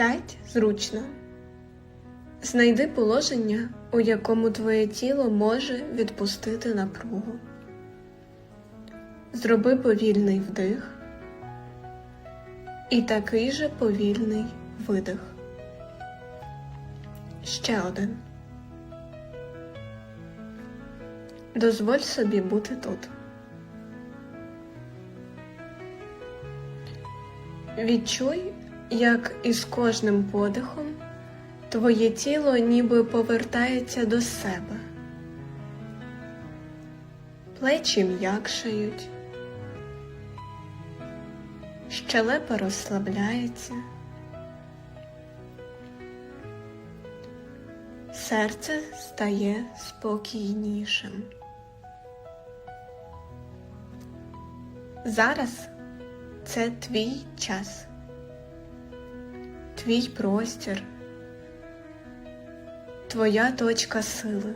Сядь зручно. Знайди положення, у якому твоє тіло може відпустити напругу. Зроби повільний вдих і такий же повільний видих. Ще один. Дозволь собі бути тут. Відчуй, як із кожним подихом твоє тіло ніби повертається до себе. Плечі м'якшають, щелепа розслабляється, серце стає спокійнішим. Зараз це твій час, твій простір, твоя точка сили.